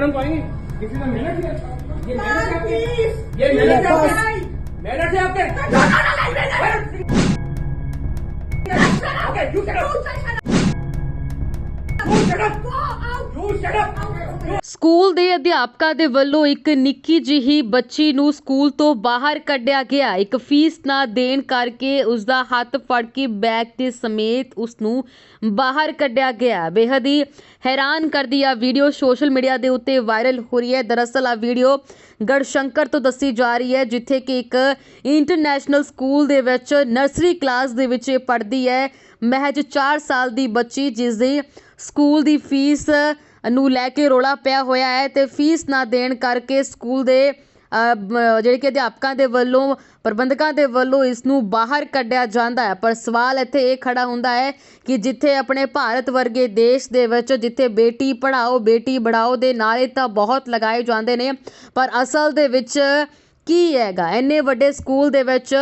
Madam तो को आएँगे किसी ने मेहनत ये मेहनत आपके ये मेहनत आपके मेहनत है आपके ਸਕੂਲ ਦੇ ਅਧਿਆਪਕਾਂ ਦੇ ਵੱਲੋਂ ਇੱਕ ਨਿੱਕੀ ਜਿਹੀ ਬੱਚੀ ਨੂੰ ਸਕੂਲ ਤੋਂ ਬਾਹਰ ਕੱਢਿਆ ਗਿਆ। ਇੱਕ ਫੀਸ ਨਾ ਦੇਣ ਕਰਕੇ ਉਸ ਦਾ ਹੱਥ ਫੜ ਕੇ ਬੈਗ ਦੇ ਸਮੇਤ ਉਸ ਨੂੰ ਬਾਹਰ ਕੱਢਿਆ ਗਿਆ। ਬੇਹੱਦ ਹੀ ਹੈਰਾਨ ਕਰਦੀ ਆ ਵੀਡੀਓ ਸੋਸ਼ਲ ਮੀਡੀਆ ਦੇ ਉੱਤੇ ਵਾਇਰਲ ਹੋ ਰਹੀ ਹੈ। ਦਰਅਸਲ ਆ ਵੀਡੀਓ ਗੜਸ਼ੰਕਰ ਤੋਂ ਦੱਸੀ ਜਾ ਰਹੀ ਹੈ, ਜਿੱਥੇ ਕਿ ਇੱਕ ਇੰਟਰਨੈਸ਼ਨਲ ਸਕੂਲ ਦੇ ਵਿੱਚ ਨਰਸਰੀ ਕਲਾਸ ਦੇ ਵਿੱਚ ਇਹ ਪੜ੍ਹਦੀ ਹੈ। ਮਹਿਜ 4 ਸਾਲ ਦੀ ਬੱਚੀ ਜਿਸ ਦੀ ਸਕੂਲ ਦੀ ਫੀਸ ਨੂੰ ਲੈ ਕੇ ਰੌਲਾ ਪਿਆ ਹੋਇਆ ਹੈ ਅਤੇ ਫੀਸ ਨਾ ਦੇਣ ਕਰਕੇ ਸਕੂਲ ਦੇ ਜਿਹੜੇ ਕਿ ਅਧਿਆਪਕਾਂ ਦੇ ਵੱਲੋਂ, ਪ੍ਰਬੰਧਕਾਂ ਦੇ ਵੱਲੋਂ ਇਸ ਨੂੰ ਬਾਹਰ ਕੱਢਿਆ ਜਾਂਦਾ ਹੈ। ਪਰ ਸਵਾਲ ਇੱਥੇ ਇਹ ਖੜਾ ਹੁੰਦਾ ਹੈ ਕਿ ਜਿੱਥੇ ਆਪਣੇ ਭਾਰਤ ਵਰਗੇ ਦੇਸ਼ ਦੇ ਵਿੱਚ ਜਿੱਥੇ ਬੇਟੀ ਪੜ੍ਹਾਓ, ਬੇਟੀ ਬੜਾਓ ਦੇ ਨਾਰੇ ਤਾਂ ਬਹੁਤ ਲਗਾਏ ਜਾਂਦੇ ਨੇ, ਪਰ ਅਸਲ ਦੇ ਵਿੱਚ ਕੀ ਹੈਗਾ? ਇੰਨੇ ਵੱਡੇ ਸਕੂਲ ਦੇ ਵਿੱਚ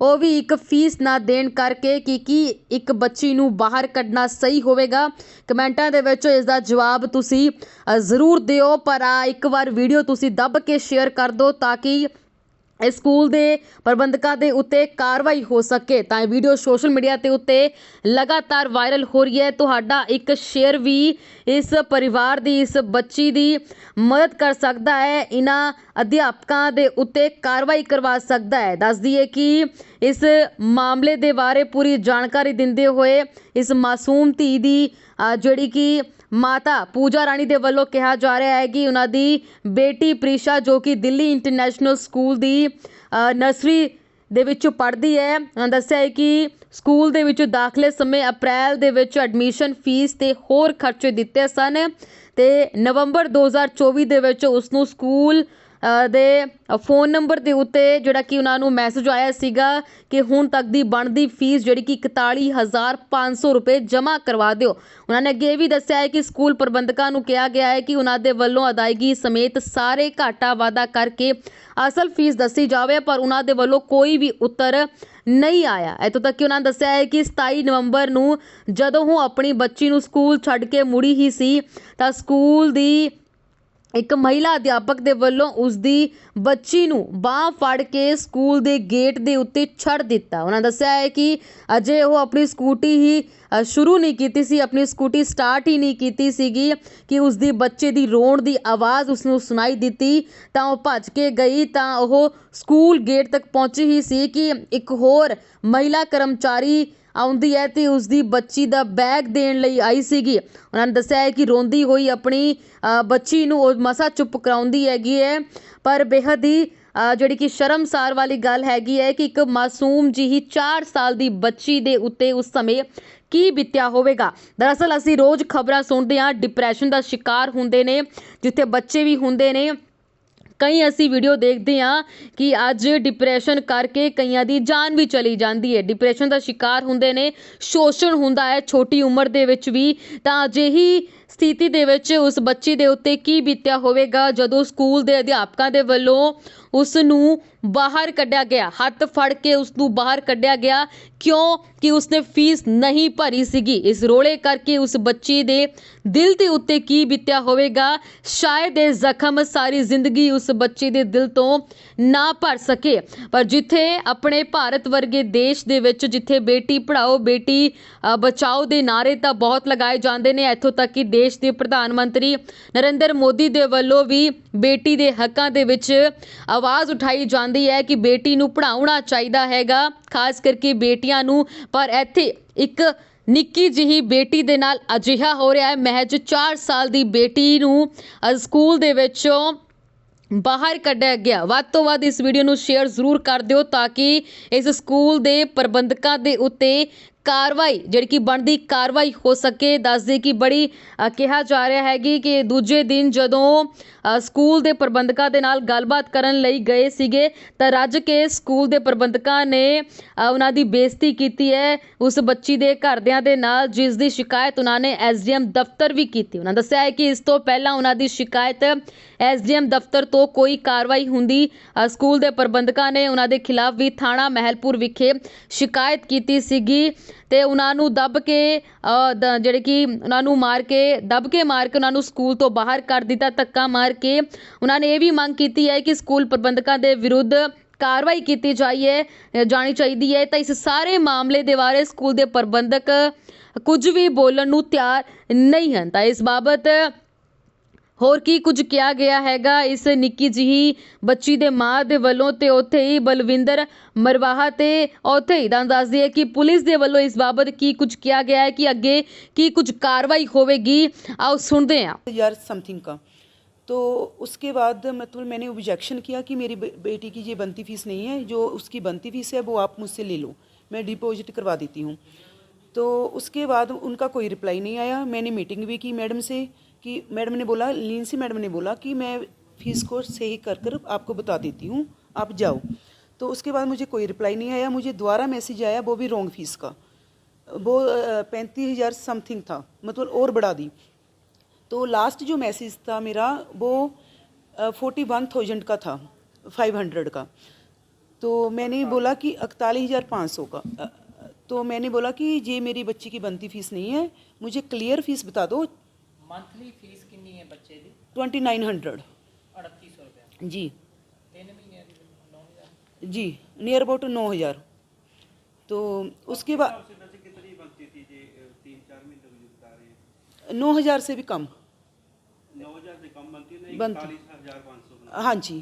ਉਹ ਵੀ ਇੱਕ ਫੀਸ ਨਾ ਦੇਣ ਕਰਕੇ ਕਿ ਕੀ ਇੱਕ ਬੱਚੀ ਨੂੰ ਬਾਹਰ ਕੱਢਣਾ ਸਹੀ ਹੋਵੇਗਾ? ਕਮੈਂਟਾਂ ਦੇ ਵਿੱਚ ਇਸ ਦਾ ਜਵਾਬ ਤੁਸੀਂ ਜ਼ਰੂਰ ਦਿਓ, ਪਰ ਆ ਇੱਕ ਵਾਰ ਵੀਡੀਓ ਤੁਸੀਂ ਦੱਬ ਕੇ ਸ਼ੇਅਰ ਕਰ ਦਿਓ ਤਾਂ ਕਿ ਇਸ ਸਕੂਲ ਦੇ ਪ੍ਰਬੰਧਕਾਂ ਦੇ ਉੱਤੇ ਕਾਰਵਾਈ ਹੋ ਸਕੇ। ਤਾਂ ਇਹ ਵੀਡੀਓ ਸੋਸ਼ਲ ਮੀਡੀਆ ਤੇ ਉੱਤੇ ਲਗਾਤਾਰ ਵਾਇਰਲ ਹੋ ਰਹੀ ਹੈ। ਤੁਹਾਡਾ ਇੱਕ ਸ਼ੇਅਰ ਵੀ ਇਸ ਪਰਿਵਾਰ ਦੀ, ਇਸ ਬੱਚੀ ਦੀ ਮਦਦ ਕਰ ਸਕਦਾ ਹੈ। ਇਹਨਾਂ ਅਧਿਆਪਕਾਂ ਦੇ ਉੱਤੇ ਕਾਰਵਾਈ ਕਰਵਾ ਸਕਦਾ ਹੈ। ਦੱਸ ਦਈਏ ਕਿ ਇਸ ਮਾਮਲੇ ਦੇ ਬਾਰੇ ਪੂਰੀ ਜਾਣਕਾਰੀ ਦਿੰਦੇ ਹੋਏ ਇਸ ਮਾਸੂਮ ਧੀ ਦੀ ਜਿਹੜੀ ਕਿ ਮਾਤਾ ਪੂਜਾ ਰਾਣੀ ਦੇ ਵੱਲੋਂ ਕਿਹਾ ਜਾ ਰਿਹਾ ਹੈ ਕਿ ਉਹਨਾਂ ਦੀ ਬੇਟੀ ਪ੍ਰੀਸ਼ਾ, ਜੋ ਕਿ ਦਿੱਲੀ ਇੰਟਰਨੈਸ਼ਨਲ ਸਕੂਲ ਦੀ ਨਰਸਰੀ ਦੇ ਵਿੱਚ ਪੜ੍ਹਦੀ ਹੈ, ਉਹਨਾਂ ਦੱਸਿਆ ਹੈ ਕਿ ਸਕੂਲ ਦੇ ਵਿੱਚ ਦਾਖਲੇ ਸਮੇਂ ਅਪ੍ਰੈਲ ਦੇ ਵਿੱਚ ਐਡਮਿਸ਼ਨ ਫੀਸ ਤੇ ਹੋਰ ਖਰਚੇ ਦਿੱਤੇ ਸਨ ਤੇ ਨਵੰਬਰ 2024 ਦੇ ਵਿੱਚ ਉਸ ਨੂੰ ਸਕੂਲ ਦੇ ਫੋਨ ਨੰਬਰ ਦੇ ਉੱਤੇ ਜਿਹੜਾ ਕਿ ਉਹਨਾਂ ਨੂੰ ਮੈਸੇਜ ਆਇਆ ਸੀਗਾ ਕਿ ਹੁਣ ਤੱਕ ਦੀ ਬਣਦੀ ਫੀਸ ਜਿਹੜੀ ਕਿ 41500 ਰੁਪਏ ਜਮ੍ਹਾਂ ਕਰਵਾ ਦਿਓ। ਉਹਨਾਂ ਨੇ ਅੱਗੇ ਇਹ ਵੀ ਦੱਸਿਆ ਹੈ ਕਿ ਸਕੂਲ ਪ੍ਰਬੰਧਕਾਂ ਨੂੰ ਕਿਹਾ ਗਿਆ ਹੈ ਕਿ ਉਹਨਾਂ ਦੇ ਵੱਲੋਂ ਅਦਾਇਗੀ ਸਮੇਤ ਸਾਰੇ ਘਾਟਾ ਵਾਧਾ ਕਰਕੇ ਅਸਲ ਫੀਸ ਦੱਸੀ ਜਾਵੇ, ਪਰ ਉਹਨਾਂ ਦੇ ਵੱਲੋਂ ਕੋਈ ਵੀ ਉੱਤਰ ਨਹੀਂ ਆਇਆ। ਇੱਥੋਂ ਤੱਕ ਕਿ ਉਹਨਾਂ ਨੇ ਦੱਸਿਆ ਹੈ ਕਿ 27 ਨਵੰਬਰ ਨੂੰ ਜਦੋਂ ਉਹ ਆਪਣੀ ਬੱਚੀ ਨੂੰ ਸਕੂਲ ਛੱਡ ਕੇ ਮੁੜੀ ਹੀ ਸੀ, ਤਾਂ ਸਕੂਲ ਦੀ ਇੱਕ ਮਹਿਲਾ ਅਧਿਆਪਕ ਦੇ ਵੱਲੋਂ ਉਸਦੀ ਬੱਚੀ ਨੂੰ ਬਾਂਹ ਫੜ ਕੇ ਸਕੂਲ ਦੇ ਗੇਟ ਦੇ ਉੱਤੇ ਛੱਡ ਦਿੱਤਾ। ਉਹਨਾਂ ਦੱਸਿਆ ਹੈ ਕਿ ਅਜੇ ਉਹ ਆਪਣੀ ਸਕੂਟੀ ਹੀ ਸ਼ੁਰੂ ਨਹੀਂ ਕੀਤੀ ਸੀ, ਆਪਣੀ ਸਕੂਟੀ ਸਟਾਰਟ ਹੀ ਨਹੀਂ ਕੀਤੀ ਸੀਗੀ ਕਿ ਉਸਦੀ ਬੱਚੇ ਦੀ ਰੋਣ ਦੀ ਆਵਾਜ਼ ਉਸਨੂੰ ਸੁਣਾਈ ਦਿੱਤੀ। ਤਾਂ ਉਹ ਭੱਜ ਕੇ ਗਈ ਤਾਂ ਉਹ ਸਕੂਲ ਗੇਟ ਤੱਕ ਪਹੁੰਚੀ ਹੀ ਸੀ ਕਿ ਇੱਕ ਹੋਰ ਮਹਿਲਾ ਕਰਮਚਾਰੀ ਆਉਂਦੀ ਹੈ ਅਤੇ ਉਸਦੀ ਬੱਚੀ ਦਾ ਬੈਗ ਦੇਣ ਲਈ ਆਈ ਸੀਗੀ। ਉਹਨਾਂ ਨੇ ਦੱਸਿਆ ਹੈ ਕਿ ਰੋਂਦੀ ਹੋਈ ਆਪਣੀ ਬੱਚੀ ਨੂੰ ਉਹ ਮਸਾ ਚੁੱਪ ਕਰਾਉਂਦੀ ਹੈਗੀ ਹੈ। ਪਰ ਬੇਹੱਦ ਹੀ ਜਿਹੜੀ ਕਿ ਸ਼ਰਮਸਾਰ ਵਾਲੀ ਗੱਲ ਹੈਗੀ ਹੈ ਕਿ ਇੱਕ ਮਾਸੂਮ ਜਿਹੀ ਚਾਰ ਸਾਲ ਦੀ ਬੱਚੀ ਦੇ ਉੱਤੇ ਉਸ ਸਮੇਂ ਕੀ ਬੀਤਿਆ ਹੋਵੇਗਾ। ਦਰਅਸਲ ਅਸੀਂ ਰੋਜ਼ ਖਬਰਾਂ ਸੁਣਦੇ ਹਾਂ, ਡਿਪਰੈਸ਼ਨ ਦਾ ਸ਼ਿਕਾਰ ਹੁੰਦੇ ਨੇ, ਜਿੱਥੇ ਬੱਚੇ ਵੀ ਹੁੰਦੇ ਨੇ। ਕਈ ਅਸੀਂ ਵੀਡੀਓ ਦੇਖਦੇ ਹਾਂ ਕਿ ਅੱਜ ਡਿਪਰੈਸ਼ਨ ਕਰਕੇ ਕਈਆਂ ਦੀ ਜਾਨ ਵੀ ਚਲੀ ਜਾਂਦੀ ਹੈ। ਡਿਪਰੈਸ਼ਨ ਦਾ ਸ਼ਿਕਾਰ ਹੁੰਦੇ ਨੇ, ਸ਼ੋਸ਼ਣ ਹੁੰਦਾ ਹੈ ਛੋਟੀ ਉਮਰ ਦੇ ਵਿੱਚ ਵੀ। ਤਾਂ ਅਜਿਹੀ ਸਥਿਤੀ ਦੇ ਵਿੱਚ ਉਸ ਬੱਚੀ ਦੇ ਉੱਤੇ ਕੀ ਬੀਤਿਆ ਹੋਵੇਗਾ? ਜਦੋਂ ਸਕੂਲ ਦੇ ਅਧਿਆਪਕਾਂ ਦੇ ਵੱਲੋਂ ਉਸ ਨੂੰ ਬਾਹਰ ਕੱਢਿਆ ਗਿਆ। ਹੱਥ ਫੜ ਕੇ ਉਸ ਨੂੰ ਬਾਹਰ ਕੱਢਿਆ ਗਿਆ ਕਿਉਂ ਕਿ ਉਸਨੇ ਫੀਸ ਨਹੀਂ ਭਰੀ ਸੀਗੀ। ਇਸ ਰੋਲੇ ਕਰਕੇ ਉਸ ਬੱਚੀ ਦੇ ਦਿਲ ਦੇ ਉੱਤੇ ਕੀ ਬੀਤਿਆ ਹੋਵੇਗਾ? ਸ਼ਾਇਦ ਇਹ ਜ਼ਖਮ ਸਾਰੀ ਜ਼ਿੰਦਗੀ ਉਸ ਬੱਚੇ ਦੇ ਦਿਲ ਤੋਂ ਨਾ ਭਰ ਸਕੇ। ਪਰ ਜਿੱਥੇ ਆਪਣੇ ਭਾਰਤ ਵਰਗੇ ਦੇਸ਼ ਦੇ ਵਿੱਚ ਜਿੱਥੇ ਬੇਟੀ ਪੜ੍ਹਾਓ, ਬੇਟੀ ਬਚਾਓ ਦੇ ਨਾਰੇ ਤਾਂ ਬਹੁਤ ਲਗਾਏ ਜਾਂਦੇ ਨੇ, ਇੱਥੋਂ ਤੱਕ ਕਿ ਦੇਸ਼ ਦੇ ਪ੍ਰਧਾਨ ਮੰਤਰੀ ਨਰਿੰਦਰ ਮੋਦੀ ਦੇ ਵੱਲੋਂ ਵੀ ਬੇਟੀ ਦੇ ਹੱਕਾਂ ਦੇ ਵਿੱਚ ਆਵਾਜ਼ ਉਠਾਈ ਜਾਂਦੀ ਹੈ ਕਿ ਬੇਟੀ ਨੂੰ ਪੜ੍ਹਾਉਣਾ ਚਾਹੀਦਾ ਹੈਗਾ, ਖਾਸ ਕਰਕੇ ਬੇਟੀਆਂ ਨੂੰ। ਪਰ ਇੱਥੇ ਇੱਕ ਨਿੱਕੀ ਜਿਹੀ ਬੇਟੀ ਦੇ ਨਾਲ ਅਜਿਹਾ ਹੋ ਰਿਹਾ ਹੈ। ਮਹਿਜ 4 ਸਾਲ ਦੀ ਬੇਟੀ ਨੂੰ ਸਕੂਲ ਦੇ ਵਿੱਚੋਂ ਬਾਹਰ ਕੱਢਿਆ ਗਿਆ। ਵੱਧ ਤੋਂ ਵੱਧ ਇਸ ਵੀਡੀਓ ਨੂੰ ਸ਼ੇਅਰ ਜ਼ਰੂਰ ਕਰ ਦਿਓ ਤਾਂ ਕਿ ਇਸ ਸਕੂਲ ਦੇ ਪ੍ਰਬੰਧਕਾਂ ਦੇ ਉੱਤੇ ਕਾਰਵਾਈ, ਜਿਹੜੀ ਕਿ ਬਣਦੀ ਕਾਰਵਾਈ ਹੋ ਸਕੇ, ਦੱਸਦੇ ਕਿ ਬੜੀ ਕਿਹਾ ਜਾ ਰਿਹਾ ਹੈਗੀ ਕਿ ਦੂਜੇ ਦਿਨ ਜਦੋਂ ਸਕੂਲ ਦੇ ਪ੍ਰਬੰਧਕਾਂ ਦੇ ਨਾਲ ਗੱਲਬਾਤ ਕਰਨ ਲਈ ਗਏ ਸੀਗੇ, ਤਾਂ ਰੱਜ ਕੇ ਸਕੂਲ ਦੇ ਪ੍ਰਬੰਧਕਾਂ ਨੇ ਉਹਨਾਂ ਦੀ ਬੇਇੱਜ਼ਤੀ ਕੀਤੀ ਹੈ। ਉਸ ਬੱਚੀ ਦੇ ਘਰਦਿਆਂ ਦੇ ਨਾਲ ਜਿਸ ਦੀ ਸ਼ਿਕਾਇਤ ਉਹਨਾਂ ਨੇ ਐਸਡੀਐਮ ਦਫ਼ਤਰ ਵੀ ਕੀਤੀ। ਉਹਨਾਂ ਦੱਸਿਆ ਹੈ ਕਿ ਇਸ ਤੋਂ ਪਹਿਲਾਂ ਉਹਨਾਂ ਦੀ ਸ਼ਿਕਾਇਤ ਐਸਡੀਐਮ ਦਫ਼ਤਰ ਤੋਂ ਕੋਈ ਕਾਰਵਾਈ ਹੁੰਦੀ ਸਕੂਲ ਦੇ ਪ੍ਰਬੰਧਕਾਂ ਨੇ ਉਹਨਾਂ ਦੇ ਖਿਲਾਫ ਵੀ ਥਾਣਾ ਮਹਿਲਪੁਰ ਵਿਖੇ ਸ਼ਿਕਾਇਤ ਕੀਤੀ ਸੀਗੀ। ਤੇ ਉਹਨਾਂ ਨੂੰ ਦੱਬ ਕੇ ਦ- ਜਿਹੜੇ ਕਿ ਉਹਨਾਂ ਨੂੰ ਮਾਰ ਕੇ ਦੱਬ ਕੇ ਮਾਰ ਕੇ ਉਹਨਾਂ ਨੂੰ ਸਕੂਲ ਤੋਂ ਬਾਹਰ ਕਰ ਦਿੱਤਾ ਧੱਕਾ ਮਾਰ ਕੇ। ਉਹਨਾਂ ਨੇ ਇਹ ਵੀ ਮੰਗ ਕੀਤੀ ਹੈ ਕਿ ਸਕੂਲ ਪ੍ਰਬੰਧਕਾਂ ਦੇ ਵਿਰੁੱਧ ਕਾਰਵਾਈ ਕੀਤੀ ਜਾਈਏ ਅ, ਜਾਣੀ ਚਾਹੀਦੀ ਹੈ। ਤਾਂ ਇਸ ਸਾਰੇ ਮਾਮਲੇ ਦੇ ਬਾਰੇ ਸਕੂਲ ਦੇ ਪ੍ਰਬੰਧਕ ਕੁਝ ਵੀ ਬੋਲਣ ਨੂੰ ਤਿਆਰ ਨਹੀਂ ਹਨ। ਤਾਂ ਇਸ ਬਾਬਤ ਹੋਰ ਕੀ ਕੁਝ ਕਿਹਾ ਗਿਆ ਹੈਗਾ ਇਸ ਨਿੱਕੀ ਜਿਹੀ ਬੱਚੀ ਦੇ ਮਾਂ ਦੇ ਵੱਲੋਂ ਤੇ ਉੱਥੇ ਹੀ ਬਲਵਿੰਦਰ ਮਰਵਾਹਾ ਤੇ ਉੱਥੇ ਹੀ ਤੁਹਾਨੂੰ ਦੱਸ ਦਈਏ ਕਿ ਪੁਲਿਸ ਦੇ ਵੱਲੋਂ ਇਸ ਬਾਬਤ ਕੀ ਕੁਝ ਕਿਹਾ ਗਿਆ ਹੈ ਕਿ ਅੱਗੇ ਕੀ ਕੁਝ ਕਾਰਵਾਈ ਹੋਵੇਗੀ ਆਓ ਸੁਣਦੇ ਹਾਂ हजार समथिंग का तो उसके बाद मतलब मैंने ऑब्जेक्शन किया कि मेरी बे- बेटी की ये बनती फीस नहीं है जो उसकी बनती फीस है वो आप मुझसे ले लो मैं डिपॉजिट करवा देती हूँ तो उसके बाद उनका कोई रिप्लाई नहीं आया मैंने मीटिंग भी की मैडम से कि मैडम ने बोला लींसी मैडम ने बोला कि मैं फ़ीस को सही कर कर आपको बता देती हूँ, आप जाओ। तो उसके बाद मुझे कोई रिप्लाई नहीं आया, मुझे दोबारा मैसेज आया, वो भी रॉन्ग फ़ीस का। वो पैंतीस हज़ार समथिंग था मतलब और बढ़ा दी। तो लास्ट जो मैसेज था मेरा, वो फोर्टी वन थाउज़ेंड का था, फाइव हंड्रेड का। तो मैंने बोला कि इकतालीस हज़ार पाँच सौ का। तो मैंने बोला कि ये मेरी बच्ची की बनती फ़ीस नहीं है, मुझे क्लियर फ़ीस बता दो ਮੰਥਲੀ ਫੀਸ ਕਿੰਨੀ ਹੈ ਬੱਚੇ ਦੀ ट्वेंटी नाइन हंड्रेड 3800 ਰੁਪਏ जी 3 ਮਹੀਨਿਆਂ ਦੀ 9000 जी नियर अबाउट नौ हज़ार तो उसके बाद नौ हज़ार से भी कम नौ हजार से कम बनती नहीं बनती। इकतालीस हजार पाँच सौ हाँ जी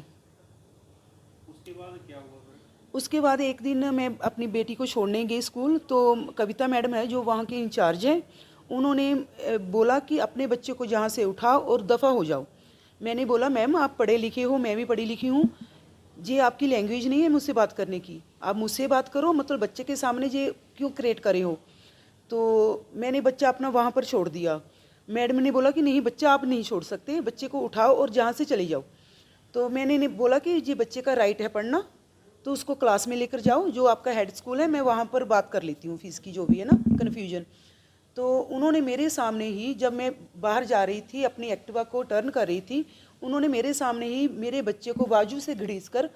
उसके बाद क्या हुआ फिर उसके बाद एक दिन मैं अपनी बेटी को छोड़ने गई स्कूल तो कविता मैडम है जो वहाँ के इंचार्ज हैं उन्होंने बोला कि अपने बच्चे को जहाँ से उठाओ और दफ़ा हो जाओ। मैंने बोला, मैम, आप पढ़े लिखे हो, मैं भी पढ़ी लिखी हूँ। ये आपकी लैंग्वेज नहीं है मुझसे बात करने की। आप मुझसे बात करो मतलब बच्चे के सामने ये क्यों क्रिएट करे हो? तो मैंने बच्चा अपना वहाँ पर छोड़ दिया। मैडम ने बोला कि, नहीं, बच्चा आप नहीं छोड़ सकते, बच्चे को उठाओ और जहाँ से चले जाओ। तो मैंने बोला कि, ये बच्चे का राइट है पढ़ना तो उसको क्लास में लेकर जाओ, जो आपका हेड स्कूल है, मैं वहाँ पर बात कर लेती हूँ फ़ीस की, जो भी है ना, कन्फ्यूज़न। तो उन्होंने मेरे सामने ही जब मैं बाहर जा रही थी अपनी एक्टिवा को टर्न कर रही थी उन्होंने मेरे सामने ही मेरे बच्चे को बाजू से घड़ीस कर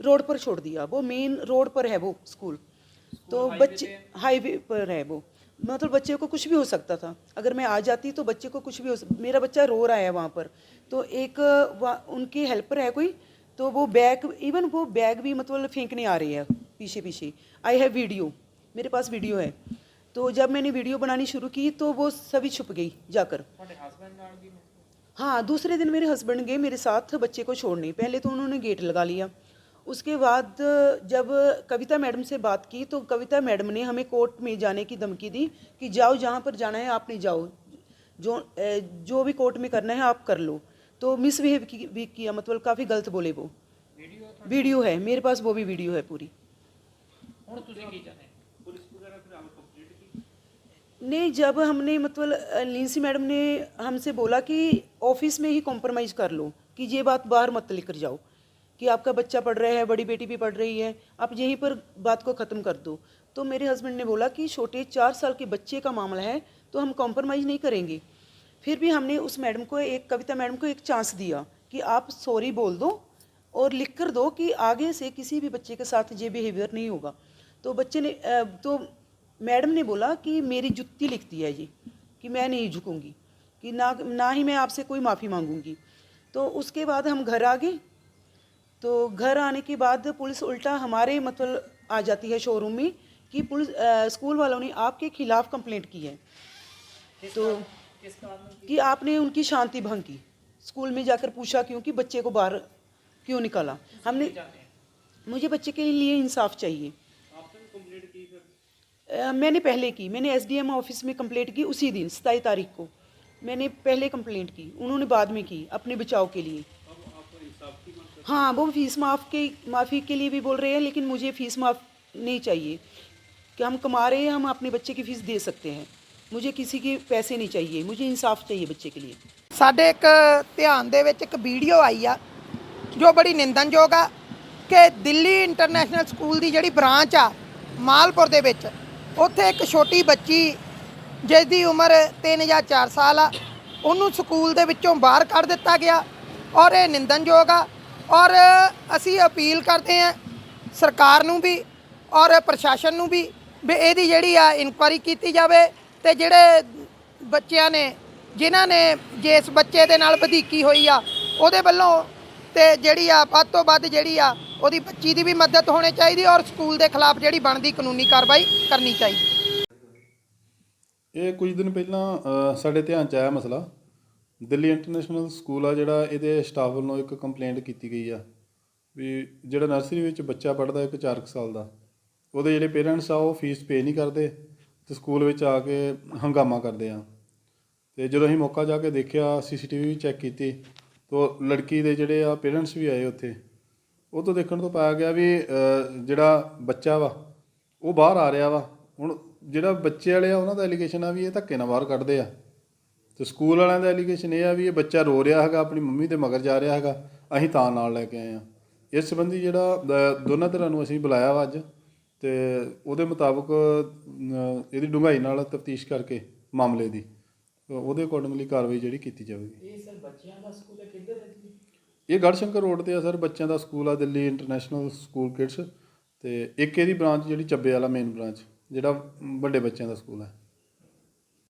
रोड पर छोड़ दिया। वो मेन रोड पर है वो स्कूल तो बच्चे हाईवे पर है वो। मतलब बच्चे को कुछ भी हो सकता था। अगर मैं आ जाती तो बच्चे को कुछ भी हो सक... मेरा बच्चा रो रहा है वहाँ पर। तो एक उनकी हेल्पर है कोई तो वो बैग इवन वो बैग भी मतलब फेंकने आ रही है पीछे पीछे आई हैव वीडियो मेरे पास वीडियो है। तो जब मैंने वीडियो बनानी शुरू की तो वो सभी छुप गई जाकर। हाँ दूसरे दिन मेरे हस्बैंड गए मेरे साथ बच्चे को छोड़ने। पहले तो उन्होंने गेट लगा लिया। उसके बाद जब कविता मैडम से बात की तो कविता मैडम ने हमें कोर्ट में जाने की धमकी दी कि जाओ जहाँ पर जाना है आप नहीं जाओ। जो जो भी कोर्ट में करना है आप कर लो। तो मिसबिहेव भी किया मतलब काफ़ी गलत बोले वो। वीडियो है मेरे पास वो भी वीडियो है पूरी। नहीं जब हमने मतलब लिंसी मैडम ने हमसे बोला कि ऑफ़िस में ही कॉम्प्रोमाइज़ कर लो, कि ये बात बाहर मत लेकर जाओ, कि आपका बच्चा पढ़ रहा है, बड़ी बेटी भी पढ़ रही है, आप यहीं पर बात को ख़त्म कर दो। तो मेरे हस्बैंड ने बोला कि छोटे चार साल के बच्चे का मामला है तो हम कॉम्प्रोमाइज़ नहीं करेंगे। फिर भी हमने उस मैडम को एक, कविता मैडम को एक चांस दिया कि आप सॉरी बोल दो और लिख कर दो कि आगे से किसी भी बच्चे के साथ ये बिहेवियर नहीं होगा। तो बच्चे ने तो मैडम ने बोला कि मेरी जुत्ती लिखती है ये कि मैं नहीं झुकूँगी कि ना ना ही मैं आपसे कोई माफ़ी मांगूँगी। तो उसके बाद हम घर आ गए। तो घर आने के बाद पुलिस उल्टा हमारे मतलब आ जाती है शोरूम में कि पुलिस स्कूल वालों ने आपके खिलाफ कंप्लेंट की है। तो कि आपने उनकी शांति भंग की। स्कूल में जाकर पूछा क्योंकि बच्चे को बाहर क्यों निकाला? हमने मुझे बच्चे के लिए इंसाफ चाहिए। मैंने पहले की मैंने एसडीएम ऑफिस में कंप्लेंट की उसी दिन सताई तारीख को मैंने पहले कंप्लेंट की उन्होंने बाद में की अपने बचाव के लिए अब आप इंसाफ की मांग कर हाँ वो फीस माफ़ के माफ़ी के लिए भी बोल रहे हैं लेकिन मुझे फ़ीस माफ़ नहीं चाहिए कि हम कमा रहे हैं हम अपने बच्चे की फ़ीस दे सकते हैं मुझे किसी के पैसे नहीं चाहिए मुझे इंसाफ चाहिए बच्चे के लिए ਸਾਡੇ ਇੱਕ ਧਿਆਨ ਦੇ ਵਿੱਚ ਇੱਕ ਵੀਡੀਓ ਆਈ ਆ ਜੋ ਬੜੀ ਨਿੰਦਨਯੋਗ ਆ ਕਿ ਦਿੱਲੀ ਇੰਟਰਨੈਸ਼ਨਲ ਸਕੂਲ ਦੀ ਜਿਹੜੀ ਬ੍ਰਾਂਚ ਆ ਮਾਲਪੁਰ ਦੇ ਵਿੱਚ ਉੱਥੇ ਇੱਕ ਛੋਟੀ ਬੱਚੀ ਜਿਸ ਦੀ ਉਮਰ 3 ਜਾਂ 4 ਸਾਲ ਆ, ਉਹਨੂੰ ਸਕੂਲ ਦੇ ਵਿੱਚੋਂ ਬਾਹਰ ਕੱਢ ਦਿੱਤਾ ਗਿਆ ਔਰ ਇਹ ਨਿੰਦਨਯੋਗ ਆ ਔਰ ਅਸੀਂ ਅਪੀਲ ਕਰਦੇ ਹਾਂ ਸਰਕਾਰ ਨੂੰ ਵੀ ਔਰ ਪ੍ਰਸ਼ਾਸਨ ਨੂੰ ਵੀ ਵੀ ਇਹਦੀ ਜਿਹੜੀ ਆ ਇਨਕੁਆਰੀ ਕੀਤੀ ਜਾਵੇ ਤੇ ਜਿਹੜੇ ਬੱਚਿਆਂ ਨੇ, ਜਿਨ੍ਹਾਂ ਨੇ ਜਿਸ ਬੱਚੇ ਦੇ ਨਾਲ ਵਧੀਕੀ ਹੋਈ ਆ, ਉਹਦੇ ਵੱਲੋਂ ਤੇ ਜਿਹੜੀ ਆ ਵੱਧ ਤੋਂ ਵੱਧ ਜਿਹੜੀ ਆ ਉਹਦੀ ਬੱਚੀ ਦੀ ਵੀ ਮਦਦ ਹੋਣੀ ਚਾਹੀਦੀ ਔਰ ਸਕੂਲ ਦੇ ਖਿਲਾਫ ਜਿਹੜੀ ਬਣਦੀ ਕਾਨੂੰਨੀ ਕਾਰਵਾਈ ਕਰਨੀ ਚਾਹੀਦੀ। ਇਹ ਕੁਝ ਦਿਨ ਪਹਿਲਾਂ ਅ, ਸਾਡੇ ਧਿਆਨ ਚ ਆਇਆ ਮਸਲਾ। ਦਿੱਲੀ ਇੰਟਰਨੈਸ਼ਨਲ ਸਕੂਲ ਆ ਜਿਹੜਾ ਇਹਦੇ ਸਟਾਫ ਵੱਲੋਂ ਇੱਕ ਕੰਪਲੇਂਟ ਕੀਤੀ ਗਈ ਆ ਵੀ ਜਿਹੜਾ ਨਰਸਰੀ ਵਿੱਚ ਬੱਚਾ ਪੜ੍ਹਦਾ ਇੱਕ 4 ਕੁ ਸਾਲ ਦਾ ਉਹਦੇ ਜਿਹੜੇ ਪੇਰੈਂਟਸ ਆ ਉਹ ਫੀਸ ਪੇ ਨਹੀਂ ਕਰਦੇ ਤੇ ਸਕੂਲ ਵਿੱਚ ਆ ਕੇ ਹੰਗਾਮਾ ਕਰਦੇ ਆ। ਤੇ ਜਦੋਂ ਅਸੀਂ ਮੌਕਾ ਜਾ ਕੇ ਦੇਖਿਆ ਸੀਸੀਟੀਵੀ ਵੀ ਚੈੱਕ ਕੀਤੀ ਤੋ ਲੜਕੀ ਦੇ ਜਿਹੜੇ ਆ ਪੇਰੈਂਟਸ ਵੀ ਆਏ ਉੱਥੇ, ਉਹ ਤੋਂ ਦੇਖਣ ਤੋਂ ਪਾਇਆ ਗਿਆ ਵੀ ਜਿਹੜਾ ਬੱਚਾ ਵਾ, ਉਹ ਬਾਹਰ ਆ ਰਿਹਾ ਵਾ। ਹੁਣ ਜਿਹੜਾ ਬੱਚੇ ਵਾਲੇ ਆ, ਉਹਨਾਂ ਦਾ ਐਲੀਗੇਸ਼ਨ ਆ ਵੀ ਇਹ ਧੱਕੇ ਨਾਲ ਬਾਹਰ ਕੱਢਦੇ ਆ। ਤੇ ਸਕੂਲ ਵਾਲਿਆਂ ਦਾ ਐਲੀਗੇਸ਼ਨ ਇਹ ਆ ਵੀ ਇਹ ਬੱਚਾ ਰੋ ਰਿਹਾ ਹੈਗਾ, ਆਪਣੀ ਮੰਮੀ ਦੇ ਮਗਰ ਜਾ ਰਿਹਾ ਹੈਗਾ, ਅਸੀਂ ਤਾਂ ਨਾਲ ਲੈ ਕੇ ਆਏ ਆ। ਇਸ ਸੰਬੰਧੀ ਜਿਹੜਾ ਦੋਨਾਂ ਤਰ੍ਹਾਂ ਨੂੰ ਅਸੀਂ ਬੁਲਾਇਆ ਵਾ ਅੱਜ, ਤੇ ਉਹਦੇ ਮੁਤਾਬਕ ਇਹਦੀ ਡੂੰਘਾਈ ਨਾਲ ਤਫਤੀਸ਼ ਕਰਕੇ ਮਾਮਲੇ ਦੀ। ਉਹਦੇ ਅਕੋਰਡਿੰਗਲੀ ਕਾਰਵਾਈ ਜਿਹੜੀ ਕੀਤੀ ਜਾਵੇਗੀ। ਇਹ ਸਰ ਬੱਚਿਆਂ ਦਾ ਸਕੂਲ ਹੈ ਕਿੱਧਰ ਹੈ ਜੀ ਇਹ ਗੜਸ਼ੰਕਰ ਰੋਡ ਤੇ ਆ ਸਰ ਬੱਚਿਆਂ ਦਾ ਸਕੂਲ ਆ ਦਿੱਲੀ ਇੰਟਰਨੈਸ਼ਨਲ ਸਕੂਲ ਕਿਡਸ ਤੇ ਇੱਕ ਇਹਦੀ ਬ੍ਰਾਂਚ ਜਿਹੜੀ ਚੱਬੇ ਵਾਲਾ ਮੇਨ ਬ੍ਰਾਂਚ ਜਿਹੜਾ ਵੱਡੇ ਬੱਚਿਆਂ ਦਾ ਸਕੂਲ ਹੈ।